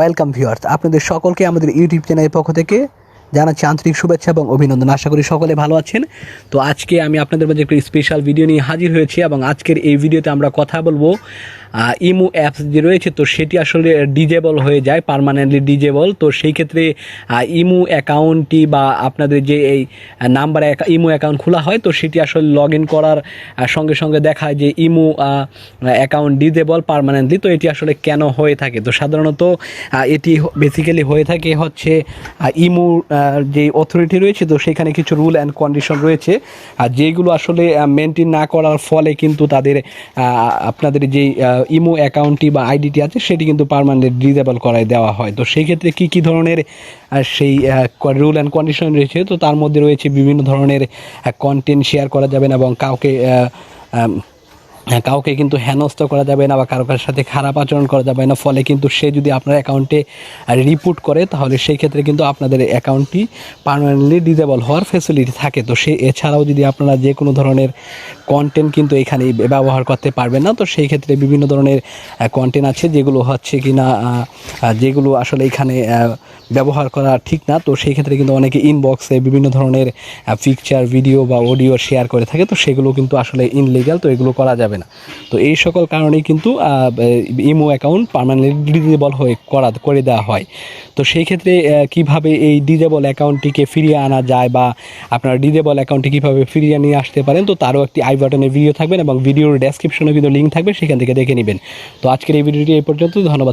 Welcome viewers আপনাদের সকলকে আমাদের ইউটিউব চ্যানেলের পক্ষ থেকে জানাচ্ছি আন্তরিক শুভেচ্ছা এবং অভিনন্দন। আশা করি সকলে ভালো আছেন। তো আজকে আমি আপনাদের মধ্যে একটি স্পেশাল ভিডিও নিয়ে হাজির হয়েছি এবং আজকের এই ভিডিওতে আমরা কথা বলব ইমো অ্যাপস যে রয়েছে, তো সেটি আসলে ডিজেবল হয়ে যায়, পারমানেন্টলি ডিজেবল। তো সেই ক্ষেত্রে ইমো অ্যাকাউন্টটি বা আপনাদের যে এই নাম্বার ইমো অ্যাকাউন্ট খোলা হয়, তো সেটি আসলে লগ ইন করার সঙ্গে সঙ্গে দেখায় যে ইমো অ্যাকাউন্ট ডিজেবল পারমানেন্টলি, তো এটি আসলে কেন হয়ে থাকে? তো সাধারণত এটি বেসিক্যালি হয়ে থাকে হচ্ছে ইমো যে অথরিটি রয়েছে, তো সেখানে কিছু রুল অ্যান্ড কন্ডিশন রয়েছে, আর যেগুলো আসলে মেনটেন না করার ফলে কিন্তু তাদের আপনাদের যেই ইমো অ্যাকাউন্টটি বা আইডিটি আছে, সেটি কিন্তু পারমানেন্ট ডিজেবল করায় দেওয়া হয়। তো সেই ক্ষেত্রে কী কী ধরনের সেই রুল অ্যান্ড কন্ডিশন রয়েছে? তো তার মধ্যে রয়েছে বিভিন্ন ধরনের কন্টেন্ট শেয়ার করা যাবে না এবং কাউকে কাউকে কিন্তু হেনস্থ করা যাবে না বা কারও কারোর সাথে খারাপ আচরণ করা যাবে না। ফলে কিন্তু সে যদি আপনার অ্যাকাউন্টে রিপোর্ট করে, তাহলে সেই ক্ষেত্রে কিন্তু আপনাদের অ্যাকাউন্টটি পার্মানেন্টলি ডিজেবল হওয়ার ফেসিলিটি থাকে। তো সে, এছাড়াও যদি আপনারা যে কোনো ধরনের কন্টেন্ট কিন্তু এখানে ব্যবহার করতে পারবেন না, তো সেই ক্ষেত্রে বিভিন্ন ধরনের কন্টেন্ট আছে যেগুলো হচ্ছে কি না যেগুলো আসলে এখানে ব্যবহার করা ঠিক না। তো সেই ক্ষেত্রে কিন্তু অনেকে ইনবক্সে বিভিন্ন ধরনের পিকচার ভিডিও বা অডিও শেয়ার করে থাকে। তো সেগুলো কিন্তু আসলে ইনলিগাল তো এগুলো করা যাবে না। তো এই সকল কারণেই কিন্তু ইমো অ্যাকাউন্ট পারমানেন্টলি ডিজেবল হয়ে করা, করে দেওয়া হয়। তো সেই ক্ষেত্রে কীভাবে এই ডিজেবল অ্যাকাউন্টটিকে ফিরিয়ে আনা যায় বা আপনার ডিজেবল অ্যাকাউন্টটি কীভাবে ফিরিয়ে নিয়ে আসতে পারেন, তো তারও একটি আই বাটনের ভিডিও থাকবেন এবং ভিডিওর ডেসক্রিপশনে কিন্তু লিঙ্ক থাকবে, সেখান থেকে দেখে নেবেন। তো আজকের এই ভিডিওটি এই পর্যন্ত ধন্যবাদ।